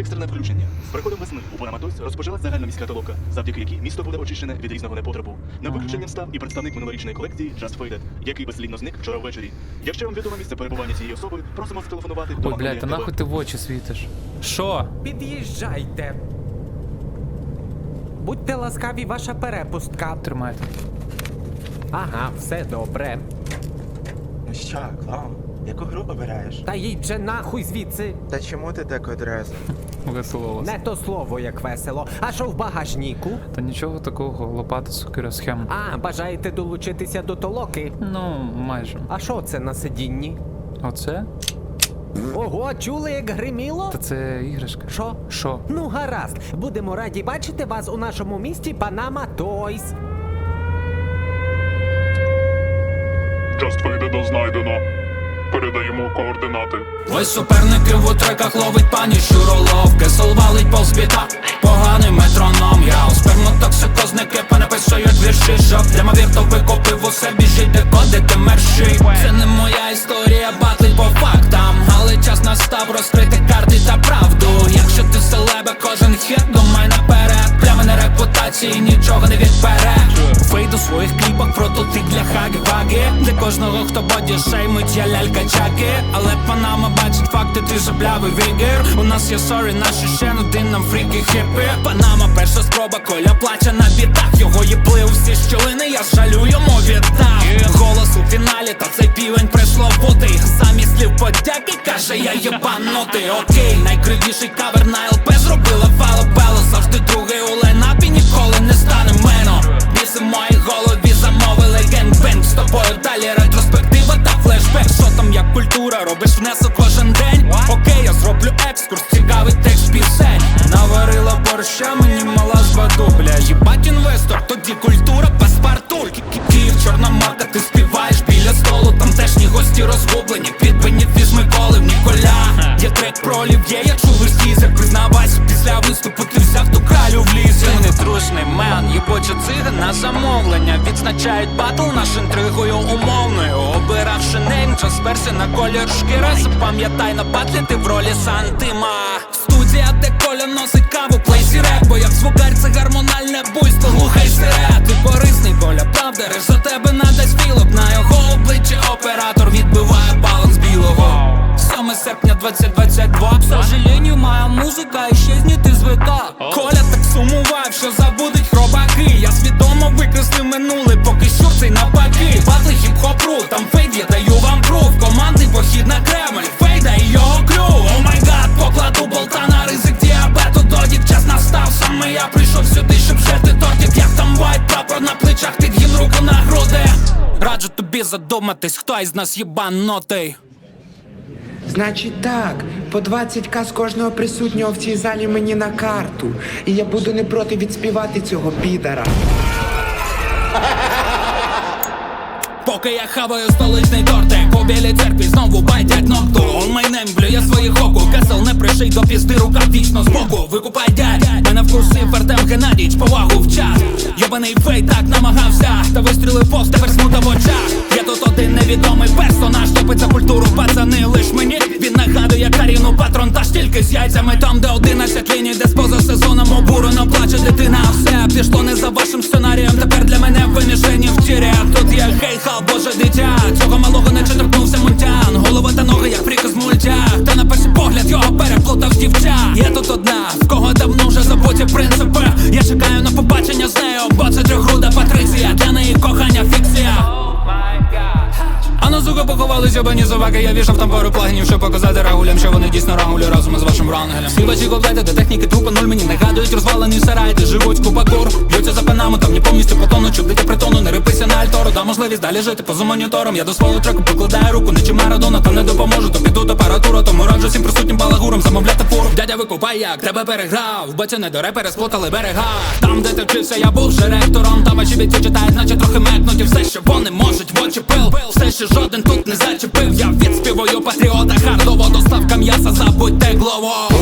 Екстрене включення. З приходом весни у Панаматойс розпочалась загальноміська толока, завдяки якій місто буде очищене від різного непотребу. На виключенням став і представник минулорічної колекції Just Faded, який безслідно зник вчора ввечері. Якщо вам відомо місце перебування цієї особи, просимо зателефонувати до Ой, блядь, та нахуй ти в очі світиш? Що? Під'їжджайте. Будьте ласкаві, ваша перепустка. Тримайте. Ага, все добре. Ну що, клоун, яку гру обираєш? Та їй же нахуй звідси. Та чому ти так одразу? Весело у вас. Не то слово, як весело. А що в багажніку? Та нічого такого, лопата, сокира, схема. А, бажаєте долучитися до толоки? Ну, майже. А що це на сидінні? Оце? Ого, чули, як гриміло? Та це іграшка. Що? Що? Ну, гаразд, будемо раді бачити вас у нашому місті Панама Тойс. Just Faded знайдено. Передаємо координати. Ось суперники в утреках ловить пані щуролов Кесел валить повз біта, поганий метроном. Я у спермотоксикозники понаписують вірші Щоб демовір то викопив усе біжить декодити мерші. Це не моя історія, батлить по фактам. Але час настав розкрити карти та правду. Якщо ти селеба, кожен думай наперед Плями на нічого не відбере. Фейд у своїх кліпах прототип для хаги-ваги Для кожного, хто боді шеймить, я лялька чаки Але панама бачить факти, ти заблявий вігер. У нас є сорі, наші ще один нам фріки хіпи. Панама, перша спроба, коля плаче на бітах. Його їбли у всі щілини, я жалю йому віддав Голос у фіналі, та цей півень пресловутий Замість слів подяки каже, я єбанутий Окей, найкривіший кавер на ЛП робиш внесок кожен день? Окей, я зроблю екскурс, цікавий текст пісень. Наварила борща, мені мала з баду Бля, їбать інвестор, тоді культура Ки- Київ, чорна марка, ти співаєш біля столу. Там тешні гості розгублені, підбині фіз Миколи Ніколя. Є трек про олів'є, я чув лиш тізер Признавайся, після виступу ти взяв ту кралю в лізі Ти мен, їбоча цига на замовлення. Відзначають батл наш інтригою умовною. Обиравши час сперся на колір шкіра Запам'ятай на батлі ти в ролі Сантима. Студія, де Коля носить каву, плейсі Бо як звукар це гармональне буйство, глухай сире. Ти корисний, Коля, правда, за тебе надасть філок. На його обличчі оператор відбиває баланс білого. 7 серпня 2022 К сожалению, моя музика исчезнет из ВК Коля так сумував, що забудуть хробаки. Я свідомо викреслив минуле, Раджу тобі задуматись, хто із нас єбанутий Значить так, по 20к з кожного присутнього в цій залі мені на карту. І я буду не проти відспівати цього підара. Поки я хаваю столичний тортик У білій церкві знову байтять нокту Он майнем блює своїх оку Кесел не приший до пізди, рука вічно збоку Викупай дядь, мене вкусив Артем Геннадійч повагу в час Йобаний фейт так намагався. Та вистрілив повз, тепер смута в очах. Я тут один невідомий персонаж Топить за культуру, пацани, лиш мені. Він нагадує Каріну патрон Та ж тільки з яйцями. Там, де 11 ліній Де поза сезоном обурено плаче дитина. Все пішло не за вашим сценарієм Тепер для мене вимішені в тірі вішав пару плагінів, щоб показати рагулям Що вони дійсно рагулі разом із вашим рангелем Співачі комплекти до техніки трупа нуль Мені нагадують розвалені сараї, де живуть купа кур. Б'ються за панаму, там не повністю потонуть Щоб дити притону, не рипися на альтору. Дам можливість далі жити поза монітором. Я до свого треку покладаю руку, не чи Марадона Та не допоможу, то піду апаратура Тому раджу всім присутнім балагурам замовляти фуру Дядя викупай, як тебе переграв. Батя не до репери сплутали берега Там, де ти вчився, я був же ректором. Там ваші бійці читають, наче трохи мекнуті Все, що вони можуть, в очі пил. Все, що жоден тут не зачепив. Я відспівую blow off.